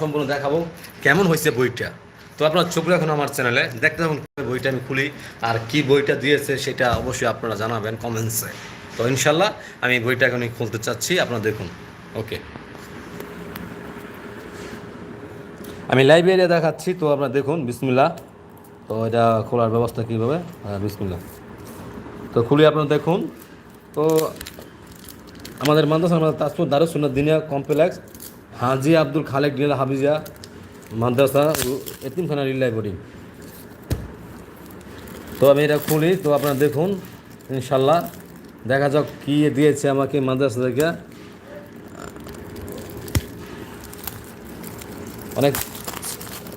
সম্পূর্ণ দেখাবো। কেমন হয়েছে বইটা? তো আপনারা চোখ রাখুন আমার চ্যানেলে। দেখতে থাকুন বইটা আমি খুলি আর কি বইটা দিয়েছে সেটা অবশ্যই আপনারা জানাবেন কমেন্টসে তো ইনশাল্লাহ আমি বইটা এখন খুলতে চাচ্ছি, আপনারা দেখুন। ওকে আমি লাইব্রেরি দেখাচ্ছি, তো আপনারা দেখুন বিসমিল্লা তো এটা খোলার ব্যবস্থা কীভাবে? হ্যাঁ বিসমিল্লা তো খুলি আপনারা দেখুন। তো আমাদের মাদ্রাসা আমাদের তাজপুর দারুসুন্নাথ দিনিয়া কমপ্লেক্স হাজি আব্দুল খালেক, নীলা হাফিজা, মাদ্রাসা, এতিমখানা রিল লাইব্রেরি। তো আমি এটা খুলি, তো আপনারা দেখুন, ইনশাল্লাহ। দেখা যাক কী দিয়েছে আমাকে মাদ্রাসা থেকে অনেক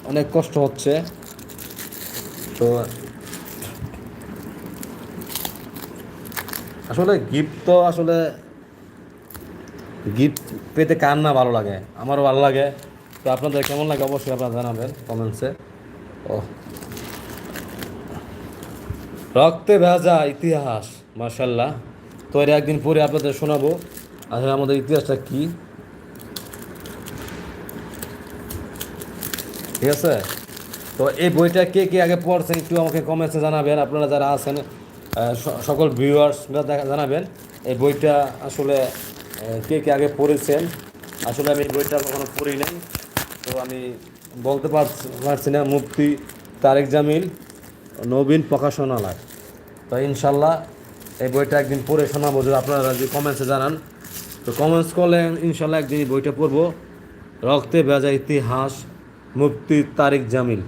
অনেক কষ্ট হচ্ছে। তো আসলে গিফট তো আসলে গিফট পেতে কার না ভালো লাগে? আমারও ভালো লাগে। তো আপনাদের কেমন লাগে অবশ্যই আপনারা জানাবেন কমেন্টসে। ও রক্তে ভেজা ইতিহাস মার্শাল্লাহ তো এর একদিন পরে আপনাদের শোনাবো। আসলে আমাদের ইতিহাসটা কি? ঠিক আছে? তো এই বইটা কে কে আগে পড়ছেন একটু আমাকে কমেন্টসে জানাবেন। আপনারা যারা আছেন সকল ভিউয়ার্সরা জানাবেন। এই বইটা আসলে কে কে আগে পড়েছেন? আসলে আমি বইটা কখনো পড়ি নাই। তো আমি বলতে পারছি না, মুফতি তারেক জামিল, নবীন প্রকাশনালয়। তো ইনশাল্লাহ এই বইটা একদিন পড়ে শোনাবো, যদি আপনারা যদি কমেন্টসে জানান। তো কমেন্টস করলে ইনশাল্লাহ একদিন এই বইটা পড়ব। রক্তে ভেজা ইতিহাস, মুফতি তারিক জামিল।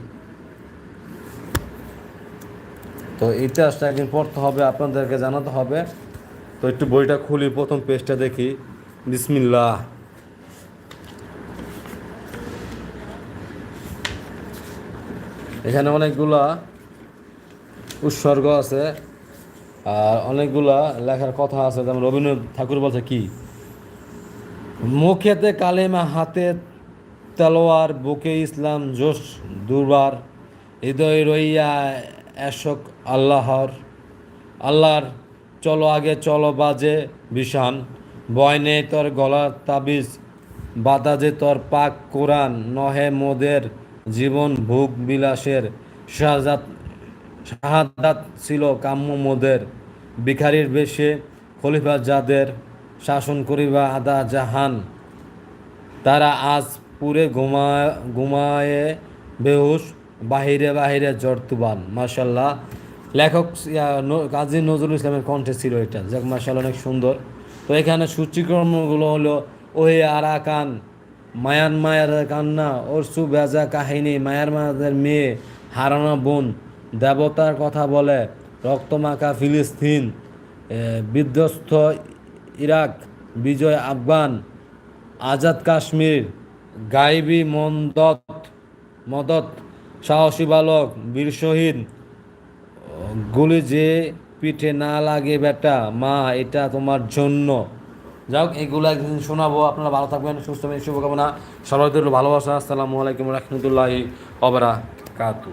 তো ইতিহাসটা একদিন পড়তে হবে, আপনাদেরকে জানাতে হবে। তো একটু বইটা খুলি, প্রথম পেজটা দেখি। বিসমিল্লাহ। এখানে অনেকগুলা উৎসর্গ আছে, আর অনেকগুলা লেখার কথা আছে। যেমন রবীন্দ্রনাথ ঠাকুর বলছে কি? মুখেতে কালেমা, হাতে তেলোয়ার, বুকে ইসলাম, জোশ দুর্বার হৃদয় রইয়া এশক আল্লাহর আল্লাহর চলো আগে, চলো বাজে বিশান বয় নেই তোর গলার তাবিজ যে তোর পাক কোরআন, নহে মোদের জীবন ভোগ বিলাসের। শাহজাত শাহাদাত ছিল কাম্য মোদের। ভিখারির বেশে খলিফা যাদের শাসন করিবা আদা জাহান। তারা আজ পুরে ঘুমা, ঘুমায়ে বেহুশ, বাহিরে বাহিরে জর্তুবান। মার্শাল্লাহ লেখক কাজী নজরুল ইসলামের কণ্ঠে ছিল এটা। যাক মার্শাল্লাহ অনেক সুন্দর। তো এখানে সূচিকর্মগুলো হলো, ওহে আরাকান মায়ান মায়ের কান্না, অরসু বেজা কাহিনী, মায়ার মায়ের মেয়ে, হারানো বোন, দেবতার কথা বলে, রক্তমাখা ফিলিস্তিন বিধ্বস্ত ইরাক, বিজয় আফগান, আজাদ কাশ্মীর, গাইবি মন্দত, মদত, সাহসী বালক, বীর শহীদ গুলি যে পিঠে না লাগে বেটা, মা, এটা তোমার জন্য। যাই হোক এগুলো একদিন শোনাবো। আপনারা ভালো থাকবেন, সুস্থ শুভকামনা। সবাই ভালোবাসা। আসসালামু আলাইকুম রহমতুল্লাহি অবরা কাতু